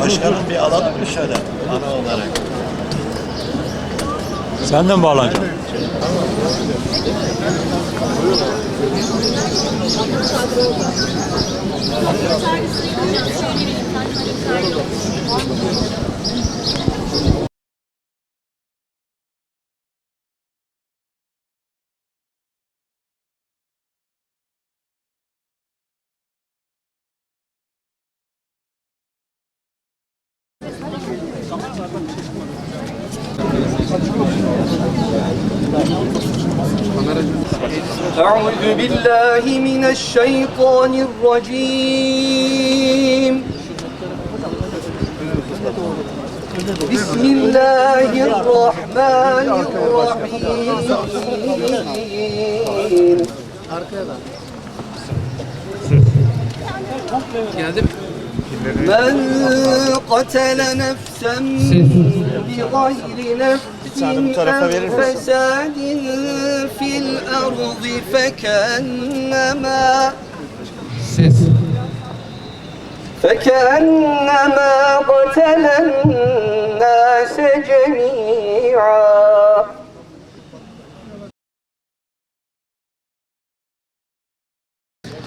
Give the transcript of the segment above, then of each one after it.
Başkanım bir alalım mı şöyle ana olarak? Sen de أعوذ بالله من الشيطان الرجيم بسم الله الرحمن الرحيم من قتل نفسا بغير نفس فساد في الأرض فكأنما فكأنما قتل الناس جميعا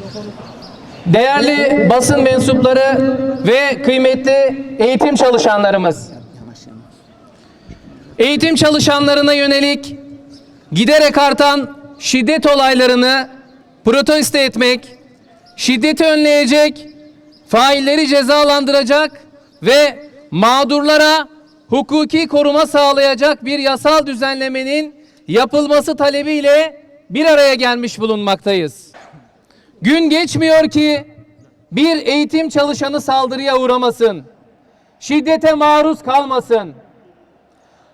Thank you. Değerli basın mensupları ve kıymetli eğitim çalışanlarımız. Eğitim çalışanlarına yönelik giderek artan şiddet olaylarını protesto etmek, şiddeti önleyecek, failleri cezalandıracak ve mağdurlara hukuki koruma sağlayacak bir yasal düzenlemenin yapılması talebiyle bir araya gelmiş bulunmaktayız. Gün geçmiyor ki bir eğitim çalışanı saldırıya uğramasın. Şiddete maruz kalmasın.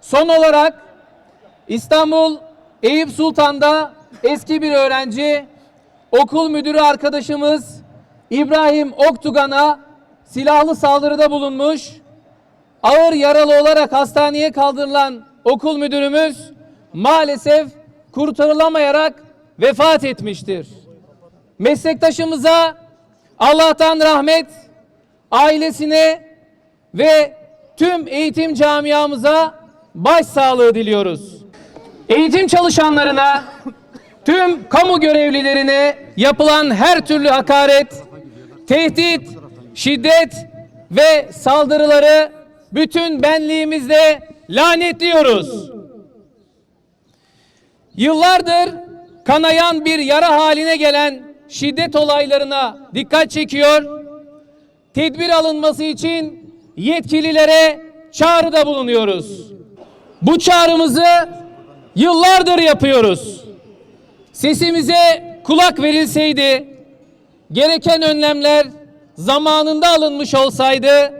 Son olarak İstanbul Eyüp Sultan'da eski bir öğrenci okul müdürü arkadaşımız İbrahim Oktugan'a silahlı saldırıda bulunmuş. Ağır yaralı olarak hastaneye kaldırılan okul müdürümüz maalesef kurtarılamayarak vefat etmiştir meslektaşımıza Allah'tan rahmet, ailesine ve tüm eğitim camiamıza başsağlığı diliyoruz. Eğitim çalışanlarına, tüm kamu görevlilerine yapılan her türlü hakaret, tehdit, şiddet ve saldırıları bütün benliğimizle lanetliyoruz. Yıllardır kanayan bir yara haline gelen şiddet olaylarına dikkat çekiyor. Tedbir alınması için yetkililere çağrıda bulunuyoruz. Bu çağrımızı yıllardır yapıyoruz. Sesimize kulak verilseydi, gereken önlemler zamanında alınmış olsaydı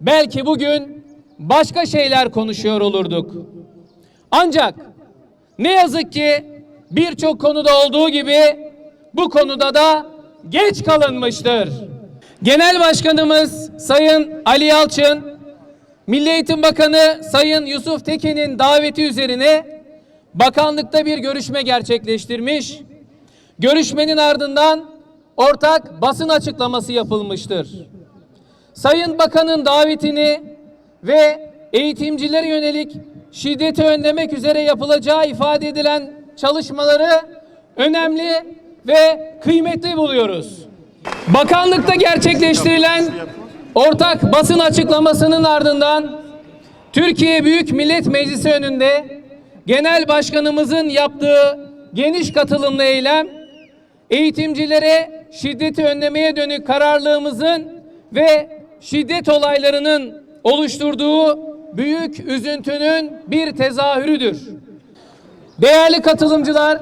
belki bugün başka şeyler konuşuyor olurduk. Ancak ne yazık ki birçok konuda olduğu gibi bu konuda da geç kalınmıştır. Genel Başkanımız Sayın Ali Yalçın, Milli Eğitim Bakanı Sayın Yusuf Tekin'in daveti üzerine bakanlıkta bir görüşme gerçekleştirmiş. Görüşmenin ardından ortak basın açıklaması yapılmıştır. Sayın Bakan'ın davetini ve eğitimcilere yönelik şiddeti önlemek üzere yapılacağı ifade edilen çalışmaları önemli ve kıymetli buluyoruz. Bakanlıkta gerçekleştirilen ortak basın açıklamasının ardından Türkiye Büyük Millet Meclisi önünde Genel Başkanımızın yaptığı geniş katılımlı eylem eğitimcilere şiddeti önlemeye dönük kararlılığımızın ve şiddet olaylarının oluşturduğu büyük üzüntünün bir tezahürüdür. Değerli katılımcılar,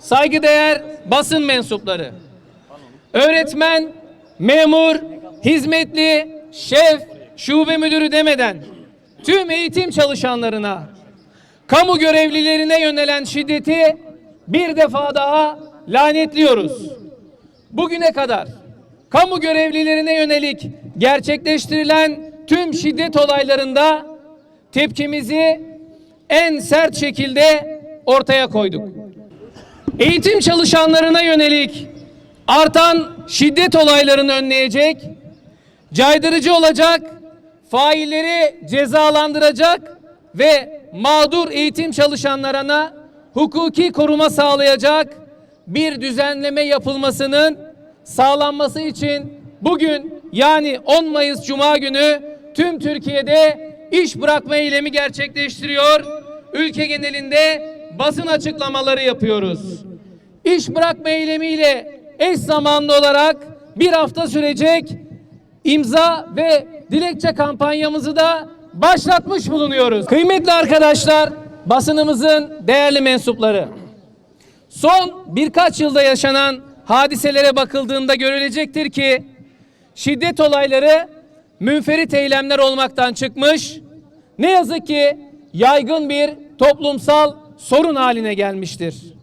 saygıdeğer basın mensupları, öğretmen, memur, hizmetli, şef, şube müdürü demeden tüm eğitim çalışanlarına, kamu görevlilerine yönelen şiddeti bir defa daha lanetliyoruz. Bugüne kadar kamu görevlilerine yönelik gerçekleştirilen tüm şiddet olaylarında tepkimizi en sert şekilde ortaya koyduk. Eğitim çalışanlarına yönelik artan şiddet olaylarını önleyecek, caydırıcı olacak failleri cezalandıracak ve mağdur eğitim çalışanlarına hukuki koruma sağlayacak bir düzenleme yapılmasının sağlanması için bugün yani 10 Mayıs Cuma günü tüm Türkiye'de iş bırakma eylemi gerçekleştiriyor. Ülke genelinde basın açıklamaları yapıyoruz. İş bırakma eylemiyle eş zamanlı olarak bir hafta sürecek imza ve dilekçe kampanyamızı da başlatmış bulunuyoruz. Kıymetli arkadaşlar, basınımızın değerli mensupları. Son birkaç yılda yaşanan hadiselere bakıldığında görülecektir ki şiddet olayları münferit eylemler olmaktan çıkmış. Ne yazık ki yaygın bir toplumsal sorun haline gelmiştir.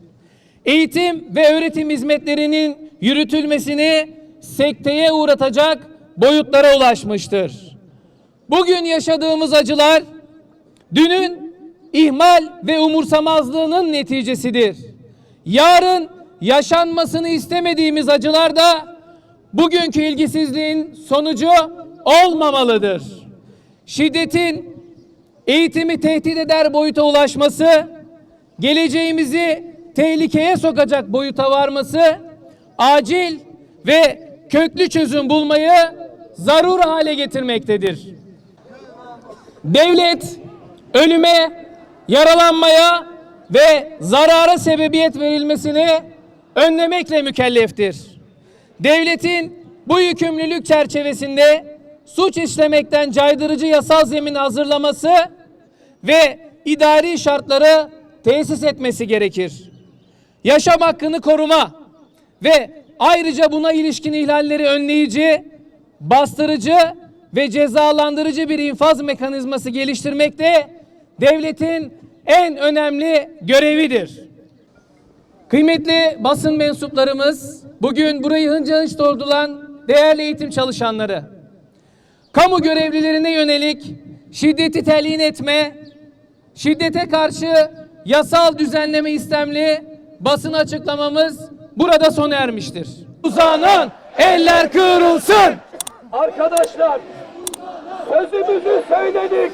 Eğitim ve öğretim hizmetlerinin yürütülmesini sekteye uğratacak boyutlara ulaşmıştır. Bugün yaşadığımız acılar dünün ihmal ve umursamazlığının neticesidir. Yarın yaşanmasını istemediğimiz acılar da bugünkü ilgisizliğin sonucu olmamalıdır. Şiddetin eğitimi tehdit eder boyuta ulaşması, geleceğimizi tehlikeye sokacak boyuta varması, acil ve köklü çözüm bulmayı zarur hale getirmektedir. Devlet ölüme, yaralanmaya ve zarara sebebiyet verilmesini önlemekle mükelleftir. Devletin bu yükümlülük çerçevesinde suç işlemekten caydırıcı yasal zemin hazırlaması ve idari şartları tesis etmesi gerekir. Yaşam hakkını koruma ve ayrıca buna ilişkin ihlalleri önleyici, bastırıcı ve cezalandırıcı bir infaz mekanizması geliştirmek de devletin en önemli görevidir. Kıymetli basın mensuplarımız, bugün burayı hınca hınç dolduran değerli eğitim çalışanları, kamu görevlilerine yönelik şiddeti telin etme, şiddete karşı yasal düzenleme istemli basın açıklamamız burada sona ermiştir. Uzanan eller kırılsın. Arkadaşlar sözümüzü söyledik.